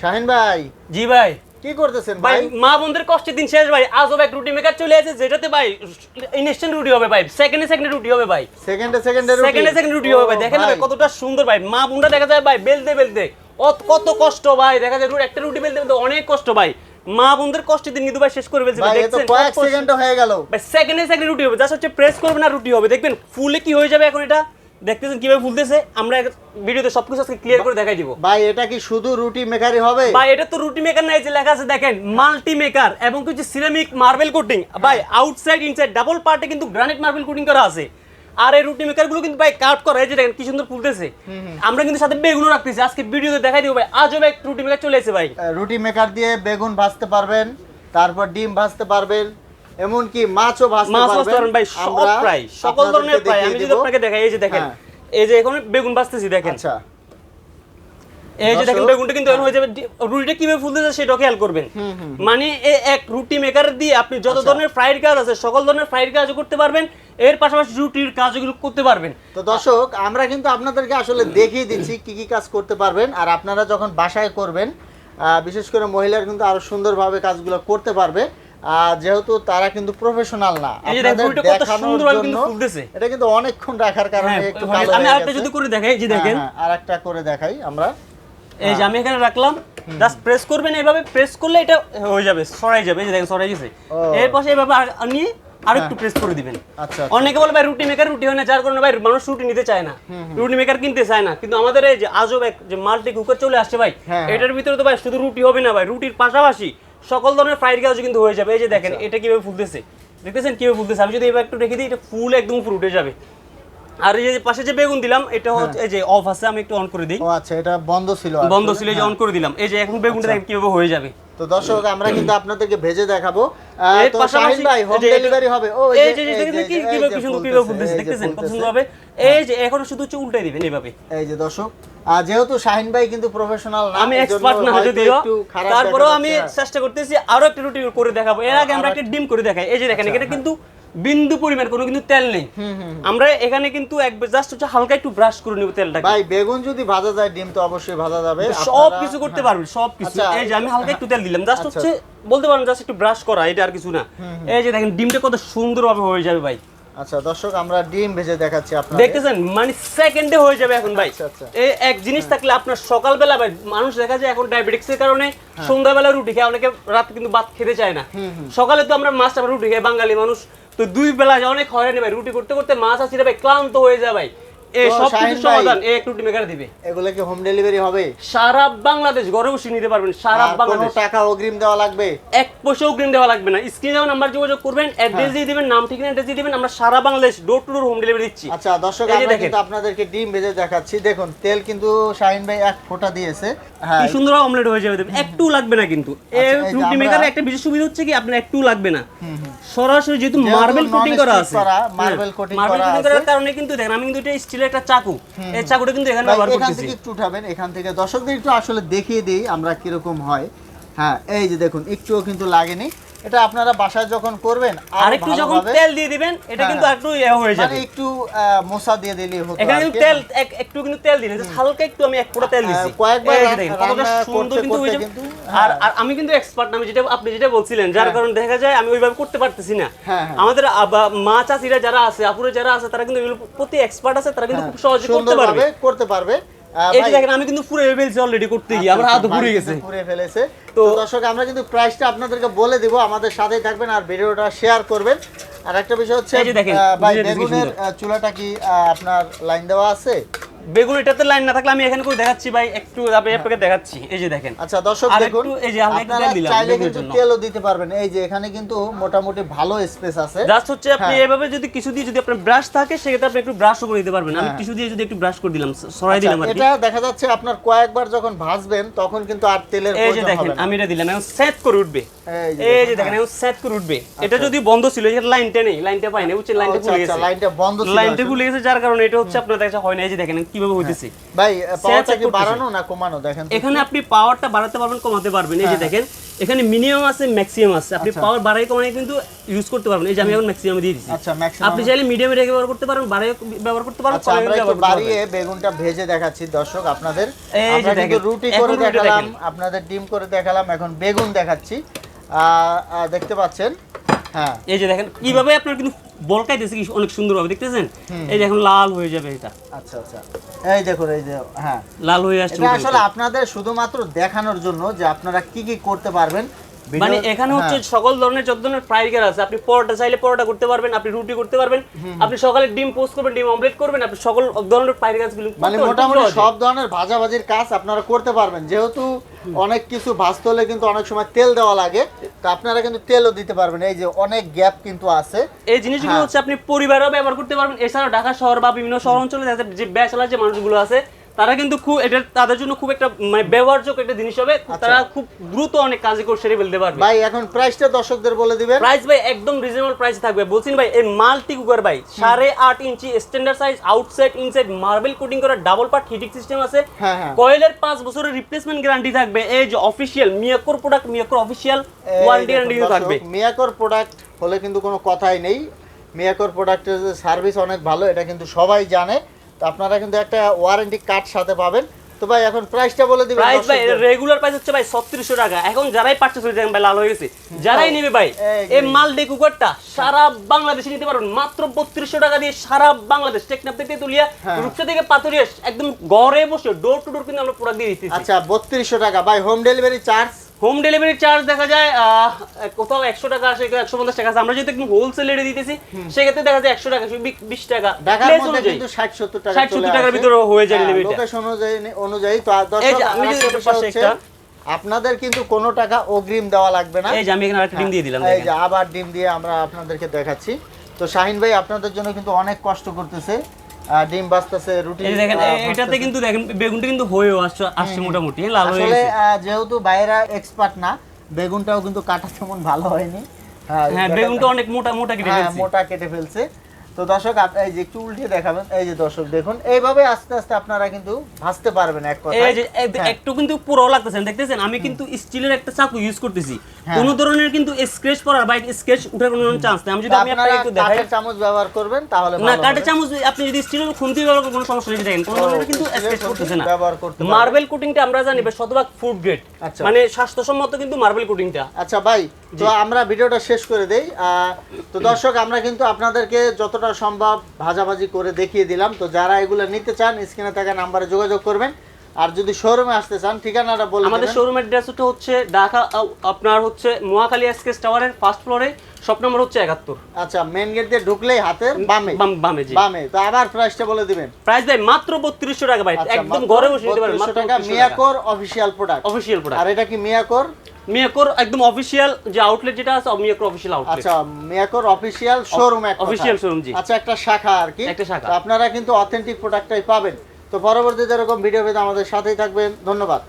শাহিন ভাই জি ভাই। কি করতেছেন ভাই মা বোনদের কষ্টের দিন শেষ ভাই। আজও এক রুটি মেকার চলে আসে যেটাতে ভাই ইনস্ট্যান্ট রুটি হবে ভাই। সেকেন্ডে সেকেন্ডে রুটি হবে ভাই। সেকেন্ডে সেকেন্ডে রুটি। সেকেন্ডে সেকেন্ডে রুটি হবে ভাই। দেখেন না ভাই কতটা সুন্দর ভাই। মা বোনরা দেখা যায় ভাই বেলতে বেলতে। কত কষ্ট ভাই। দেখা যায় একটা রুটি বেলতে বেলতে অনেক কষ্ট ভাই। মা বোনদের কষ্টের দিন কিন্তু ভাই শেষ করে ফেলছে ভাই দেখছেন? কয়েক সেকেন্ডে হয়ে গেল। ভাই সেকেন্ডে সেকেন্ডে রুটি হবে। জাস্ট হচ্ছে প্রেস করবেন আর রুটি হবে। দেখবেন ফুলে কি হয়ে যাবে এখন এটা? দেখতেছেন কীভাবে ফুলতেছে আমরা ভিডিওতে সবকিছু আজকে ক্লিয়ার করে দেখাই দিব। ভাই এটা কি শুধু রুটি মেকারি হবে? ভাই এটা তো রুটি মেকার নাই যে লেখা আছে দেখেন মাল্টি মেকার এবং কিছু সিরামিক মার্বেল কোটিং ভাই আউটসাইড ইনসাইড ডাবল পার্টে কিন্তু গ্রানাইট মার্বেল কোটিং করা আছে। আর এই রুটি মেকারগুলো কিন্তু ভাই কাট করা এই যে দেখেন কি সুন্দর ফুলতেছে। আমরা কিন্তু সাথে বেগুনও রাখতেছি আজকে ভিডিওতে দেখাই দিব ভাই আজও ভাই রুটি মেকার চলে এসেছে ভাই। রুটি মেকার দিয়ে বেগুন ভাজতে পারবেন তারপর ডিম ভাজতে পারবেন এমনকি মাছও ভাজতে মাছ মাছ পারবেন। ভাই সব প্রায় সকল ধরনের প্রায়। আমি যদি আপনাকে দেখাই এই যে দেখেন। হ্যাঁ। এই যে এখন বেগুন ভাজতেছি দেখেন। আচ্ছা। এই যে দেখেন বেগুনটা কিন্তু হয়ে যাবে রুটিটা কীভাবে ফুলতেছে সেটা খেয়াল করবেন। মানে এই এক রুটি মেকার দিয়ে আপনি যত আচ্ছা। ধরনের ফ্রাইড কাজ আছে সকল ধরনের ফ্রাইড কাজও করতে পারবেন। এর পাশাপাশি রুটির কাজগুলো করতে পারবেন। তো দর্শক আমরা কিন্তু আপনাদেরকে আসলে দেখিয়ে দিচ্ছি কি কি কাজ করতে পারবেন। আর আপনারা যখন বাসায় করবেন আহ, বিশেষ করে মহিলারা কিন্তু আরও সুন্দরভাবে কাজগুলো করতে পারবে। যেহেতু তারা কিন্তু প্রফেশনাল না। এটা কিন্তু অনেকক্ষণ রাখার কারণে হ্যাঁ, একটু মানে আমি আরেকটা যদি করে দেখাই যে দেখেন। হ্যাঁ, হ্যাঁ, আরেকটা করে দেখাই আমরা। এই যে আমি এখানে রাখলাম জাস্ট প্রেস করবেন এইভাবে প্রেস করলে এটা হয়ে যাবে সরাই যাবে এই যে দেখেন সরাই গেছে। এর পাশে এইভাবে আর- নিয়ে আর একটু প্রেস করে দিবেন। আচ্ছা অনেকে বলে ভাই রুটি মেকার রুটি হয় না যার কারণে ভাই মানুষ রুটি নিতে চায় না। রুটি মেকার কিনতে চায় না। কিন্তু আমাদের এই যে আজব এক যে মাল্টি কুকার চলে আসছে ভাই হ্যাঁ, এটার ভিতরে তো ভাই শুধু রুটি হবে না ভাই রুটির পাশাপাশি সকল ধরনের ফ্রাইড কাজও কিন্তু হয়ে যাবে। এই যে দেখেন আচ্ছা। এটা কীভাবে ফুলতেছে? দেখতেছেন কীভাবে ফুলতেছে? আমি যদি এবার একটু রেখে দিই এটা ফুল একদম উপরে উঠে যাবে। আর এই যে পাশে যে বেগুন দিলাম এটা হচ্ছে এই যে অফ আছে আমি একটু অন করে দিই। ও আচ্ছা এটা বন্ধ ছিল বন্ধ ছিল এই যে অন করে দিলাম। এই যে এখন বেগুনটা কীভাবে হয়ে যাবে। তো দর্শক আমরা কিন্তু আপনাদেরকে ভেজে দেখাবো। তো শাহিন ভাই হোম এই যে ডেলিভারি হবে। ও এই যে যে কি এই কীভাবে যে কি সুন্দর কীভাবে ফুলতেছে দেখতেছেন কত সুন্দর হবে এই যে এখন শুধু হচ্ছে উল্টাই দিবেন এইভাবে। এই যে দর্শক আর যেহেতু শাহিন ভাই কিন্তু প্রফেশনাল না আমি এক্সপার্ট না তারপরেও আমি চেষ্টা করতেছি আরও একটা রুটি করে দেখাবো। এর আগে আমরা একটা ডিম করে দেখাই। এই যে দেখেন এটা কিন্তু বিন্দু পরিমাণ কোনো কিন্তু তেল নেই। আমরা এখানে কিন্তু এক জাস্ট হচ্ছে হালকা একটু ব্রাশ করে নিব তেলটাকে। ভাই বেগুন যদি ভাজা যায় ডিম তো অবশ্যই ভাজা যাবে। সব কিছু করতে পারবেন সব কিছু আচ্ছা, এই যে আমি হালকা একটু তেল দিলাম জাস্ট আচ্ছা। হচ্ছে বলতে পারেন জাস্ট একটু ব্রাশ করা এটা আর কিছু না। এই যে দেখেন ডিমটা কত সুন্দরভাবে হয়ে যাবে ভাই। আচ্ছা দর্শক আমরা ডিম ভেজে দেখাচ্ছি আপনাদের। দেখতেছেন মানে সেকেন্ডে হয়ে যাবে এখন ভাই। আচ্ছা, আচ্ছা। এই এক জিনিস থাকলে আপনার সকালবেলা ভাই মানুষ দেখা যায় এখন ডায়াবেটিক্সের কারণে সন্ধ্যাবেলা রুটি খায় অনেকে রাত কিন্তু ভাত খেতে চায় না। সকালে তো আমরা মাছ রুটি খাই বাঙালি মানুষ। তো দুই বেলা অনেক হয়রানি ভাই রুটি করতে করতে মাছ আছে ভাই ক্লান্ত হয়ে যায় ভাই। এই সব কিছু সমাধান এই এক মেকার দিবে। এগুলো কি হোম ডেলিভারি হবে? সারা বাংলাদেশ ঘরে বসে নিতে পারবেন সারা বাংলাদেশ। টাকা অগ্রিম দেওয়া লাগবে? এক পয়সা অগ্রিম দেওয়া লাগবে না। স্ক্রিনে যেমন নাম্বার যোগাযোগ করবেন অ্যাড্রেস হ্যাঁ। দিয়ে দিবেন নাম ঠিকানা অ্যাড্রেস দিয়ে দিবেন আমরা সারা Bangladesh door to door home delivery দিচ্ছি। আচ্ছা দর্শক আমরা কিন্তু আপনাদেরকে ডিম ভেজে দেখাচ্ছি। দেখুন তেল কিন্তু শাহিন ভাই এক ফোঁটা দিয়েছে। হ্যাঁ। কি সুন্দর অমলেট হয়ে যাবে একটু লাগবে না কিন্তু। এই আচ্ছা, রুটি মেকারের একটা বিশেষ সুবিধা হচ্ছে কি আপনার একটু লাগবে না। সরাসরি যেহেতু মার্বেল কোটিং করা আছে। coating marble করা কারণে কিন্তু দেখেন আমি কিন্তু এটা একটা চাকু। এই চাকুটা কিন্তু এখানে ব্যবহার করতেছি। এখান থেকে একটু উঠাবেন এখান থেকে। দর্শকদের একটু আসলে দেখিয়ে দেই আমরা কীরকম হয়। হ্যাঁ এই যে দেখুন একটুও কিন্তু লাগেনি। এটা আপনারা বাসায় যখন করবেন আর একটু যখন তেল দিয়ে দিবেন এটা হ্যাঁ, কিন্তু হ্যাঁ। একটু ইয়ে হয়ে মানে যাবে একটু আহ, মশা দিয়ে দিলেই হতো এখানে কিন্তু তেল একটু কিন্তু তেল just হালকা একটু আমি এক ফোঁটা তেল দিছি। কয়েকবার কতটা সুন্দর কিন্তু হয়ে যাবে। আর হ্যাঁ। আর আমি কিন্তু এক্সপার্ট না আমি যেটা আপনি যেটা বলছিলেন যার কারণে দেখা যায় আমি ওইভাবে করতে পারতেছি না। হ্যাঁ, হ্যাঁ। আমাদের মা চাষিরা যারা আছে আপুরে যারা আছে তারা কিন্তু প্রতি এক্সপার্ট আছে তারা কিন্তু হ্যাঁ, খুব সহজে করতে পারবে। করতে পারবে। দেখেন আমি কিন্তু পুরো ফেলছি অলরেডি করতে গিয়ে আমার হাত পুড়ে গেছে। পুড়ে ফেলেছে। তো দর্শক আমরা কিন্তু প্রাইসটা আপনাদেরকে বলে দেব আমাদের সাথেই থাকবেন আর ভিডিওটা শেয়ার করবেন। আর একটা বিষয় হচ্ছে ভাই বেগুনের চুলাটা কি আপনার লাইন দেওয়া আছে? বেগুন এটাতে লাইন না থাকলে আমি এখানে করে দেখাচ্ছি ভাই একটু আপনি আপনাকে দেখাচ্ছি। এই যে দেখেন। আচ্ছা দর্শক দেখুন এই যে আপনারা চাইলে কিন্তু তেলও দিতে পারবেন। এই যে এখানে কিন্তু মোটামুটি ভালো স্পেস আছে। জাস্ট হচ্ছে আপনি হ্যাঁ। এভাবে যদি কিছু দিয়ে যদি আপনার ব্রাশ থাকে সেক্ষেত্রে আপনি একটু ব্রাশও করে দিতে পারবেন। আমি হ্যাঁ। টিস্যু দিয়ে যদি একটু ব্রাশ করে দিলাম সরাই আচ্ছা, দিলাম আর এটা দেখা যাচ্ছে আপনার কয়েকবার যখন ভাজবেন তখন কিন্তু আর তেলের এই যে দেখেন আমি এটা দিলাম এখন সেট করে উঠবে। এই যে এই দেখুন, এখন সেট করে উঠবে। এটা যদি বন্ধ ছিল এর লাইনটা নেই লাইনটা পাই না লাইনটা আচ্ছা, আচ্ছা, গেছে। লাইনটা বন্ধ ছিল লাইনটা। খুলে গেছে যার কারণে এটা হচ্ছে আপনার দেখা হয় না এই যে দেখেন কীভাবে হইতেছে? ভাই পাওয়ারটা কি বাড়ানো না কমানো? দেখেন এখানে আপনি পাওয়ারটা বাড়াতে পারবেন কমাতে পারবেন। এই যে হ্যাঁ। দেখেন এখানে মিনিমাম আছে ম্যাক্সিমাম আছে। আপনি আচ্ছা। পাওয়ার বাড়াই কমাই কিন্তু ইউজ করতে পারবেন। এই যে আমি এখন ম্যাক্সিমাম দিয়ে দিচ্ছি আচ্ছা ম্যাক্সিমাম আপনি চাইলে মিডিয়ামে রেখে ব্যবহার করতে পারেন বাড়াই ব্যবহার করতে পারেন আচ্ছা আমরা একটু। বাড়িয়ে বেগুনটা ভেজে দেখাচ্ছি দর্শক আপনাদের। এই যে আমরা কিন্তু দেখেন, রুটি করে দেখালাম আপনাদের ডিম করে দেখালাম এখন বেগুন দেখাচ্ছি। দেখতে পাচ্ছেন? হ্যাঁ। এই যে দেখেন কীভাবে আপনার কিন্তু বলকাইতেছে কি অনেক সুন্দরভাবে দেখতেছেন? এই যে এখন লাল হয়ে যাবে এটা। আচ্ছা আচ্ছা। এই দেখুন এই যে হ্যাঁ। লাল হয়ে আসছে এটা আসলে আপনাদের শুধুমাত্র দেখানোর জন্য যে আপনারা কি কি করতে পারবেন। মানে এখানে হচ্ছে হ্যাঁ, সকল ধরনের যত ধরনের ফ্রাই কার আছে আপনি পরোটা চাইলে পরোটা করতে পারবেন আপনি রুটি করতে পারবেন আপনি সকালে ডিম পোস্ট করবেন ডিম অমলেট করবেন আপনি সকল ধরনের ফ্রাই কাজগুলো মানে মোটামুটি সব ধরনের ভাজাভাজির কাজ আপনারা করতে পারবেন যেহেতু অনেক কিছু ভাজতে হলে কিন্তু অনেক সময় তেল দেওয়া লাগে। তো আপনারা কিন্তু তেলও দিতে পারবেন এই যে অনেক গ্যাপ কিন্তু আছে এই জিনিসগুলো হ্যাঁ। হচ্ছে আপনি পরিবারও ব্যবহার করতে পারবেন এছাড়াও ঢাকা শহর বা বিভিন্ন শহর অঞ্চলে যে ব্যাচেলার যে মানুষগুলো আছে তারা কিন্তু খুব এটা তাদের জন্য খুব একটা মানে ব্যবহারযোগ্য একটা জিনিস হবে। আচ্ছা। তারা খুব দ্রুত অনেক কাজে করে সেরে ফেলতে পারবে। ভাই এখন প্রাইসটা দর্শকদের বলে দিবেন। প্রাইস ভাই একদম রিজনেবল প্রাইস থাকবে। বলছেন ভাই এই মাল্টি কুকার ভাই সাড়ে আট inch standard size outside inside marble coating করা ডাবল পার্ট হিটিং সিস্টেম আছে। হ্যাঁ, হ্যাঁ। কয়েলের পাঁচ বছরের রিপ্লেসমেন্ট গ্যারান্টি থাকবে। এই যে official মিয়াকোর product মিয়াকোর official warranty guarantee থাকবে। মিয়াকর প্রোডাক্ট হলে কিন্তু কোনো কথাই নেই। মিয়াকর প্রোডাক্টের সার্ভিস অনেক ভালো এটা কিন্তু সবাই জানে। আপনারা কিন্তু একটা ওয়ারেন্টি কার্ড সাথে পাবেন। তো ভাই এখন প্রাইসটা বলে দিবেন প্রাইস ভাই রেগুলার প্রাইস হচ্ছে ভাই ছত্রিশশো টাকা। এখন যারাই পারচেস করে দেখেন ভাই লাল হয়ে গেছে। যারাই নেবে ভাই এই এই মালডে কুকারটা সারা বাংলাদেশে নিতে পারবেন মাত্র বত্রিশশো টাকা দিয়ে সারা বাংলাদেশ। টেকনাফ থেকে তুলিয়া হ্যাঁ। রূপসা থেকে পাথরিয়া একদম ঘরে বসে ডোর টু ডোর কিন্তু আমরা প্রোডাক্ট দিয়ে দিচ্ছি আচ্ছা বত্রিশশো টাকা। ভাই home delivery charge home delivery charge দেখা যায় কোথাও একশো টাকা আসে একশো পঞ্চাশ টাকা আছে আমরা যেহেতু একদম হোলসেল রেটে দিতেছি সেক্ষেত্রে দেখা যায় একশো টাকা বিশ টাকা। কিন্তু ষাট সত্তর টাকা 60 চলে 70 টাকার ভিতরে হয়ে যায় হ্যাঁ, delivery টা। লোকেশন অনুযায়ী অনুযায়ী তো আমি যদি একটু পাশে একটা- আপনাদের কিন্তু কোনো টাকা অগ্রিম দেওয়া লাগবে না। এই যে আমি এখানে আরেকটা ডিম দিয়ে দিলাম এই যে আবার ডিম দিয়ে আমরা আপনাদেরকে দেখাচ্ছি। তো শাহিন ভাই আপনাদের জন্য কিন্তু অনেক কষ্ট করতেছে। ডিম বাস্তাছে রুটি দেখেন এটাতে কিন্তু দেখেন বেগুনটা কিন্তু হয়েও আসছে আসছে মোটামুটি লাল হয়ে আসলে যেহেতু বাইরা এক্সপার্ট না বেগুনটাও কিন্তু কাটা তেমন ভালো হয়নি। হ্যাঁ বেগুনটা অনেক মোটা মোটা কেটে ফেলছে। মোটা কেটে ফেলছে। তো দর্শক এই যে একটু উল্টে দেখাবেন। এই যে দর্শক দেখুন এইভাবে আস্তে আস্তে আপনারা কিন্তু ভাজতে পারবেন এক কথায়। এই যে হ্যাঁ। একটু কিন্তু পুরো লাগতেছে দেখতেছেন? আমি কিন্তু স্টিলের একটা চাকু ইউজ করতেছি। হ্যাঁ। কোন ধরনের কিন্তু স্ক্র্যাচ পড়ার বা স্ক্র্যাচ উঠার কোনো চান্স নেই। আমি যদি আমি আপনাকে একটু দেখাই। কাঠের চামচ ব্যবহার করবেন তাহলে না কাটে চামচ আপনি যদি স্টিলের খুন্তি ব্যবহার করেন কোনো সমস্যা নেই দেখেন। কোনো ধরনের কিন্তু স্ক্র্যাচ করতেছে না। ব্যবহার করতে মার্বেল কোটিংটা আমরা জানি শতভাগ ফুড গ্রেড আচ্ছা। মানে স্বাস্থ্যসম্মত কিন্তু মার্বেল কোটিংটা আচ্ছা ভাই তো আমরা ভিডিওটা শেষ করে দেই। তো দর্শক আমরা কিন্তু আপনাদেরকে যতটা সম্ভব ভাজাভাজি করে দেখিয়ে দিলাম। তো যারা এগুলো নিতে চান স্ক্রিনে থাকা নাম্বারে যোগাযোগ করবেন। আর যদি শোরুমে আসতে চান ঠিকানাটা বলুন আমাদের। শোরুমের অ্যাড্রেসটা হচ্ছে ঢাকা আপনার হচ্ছে মহাখালী এক্সপ্রেস টাওয়ারের ফার্স্ট ফ্লোরে শপ নম্বর হচ্ছে একাত্তর। আচ্ছা মেন গেট দিয়ে ঢুকলেই হাতের বামে। বামে জি। বামে তো আবার প্রাইসটা বলে দিবেন। প্রাইস ভাই মাত্র বত্রিশশো টাকা ভাই আচ্ছা, একদম ঘরে বসে নিতে পারেন মাত্র টাকা মিয়াকোর অফিসিয়াল প্রোডাক্ট অফিসিয়াল আর এটা কি মিয়াকোর? মিয়াকোর একদম অফিসিয়াল যে আউটলেট যেটা আছে মিয়াকোর অফিসিয়াল আউটলেট আচ্ছা মিয়াকোর অফিসিয়াল শোরুম official showroom, জি। আচ্ছা একটা শাখা আর কি। একটা শাখা। আপনারা কিন্তু অথেন্টিক প্রোডাক্টটাই পাবেন। তো পরবর্তীতে এরকম ভিডিও পেতে আমাদের সাথেই থাকবেন। ধন্যবাদ।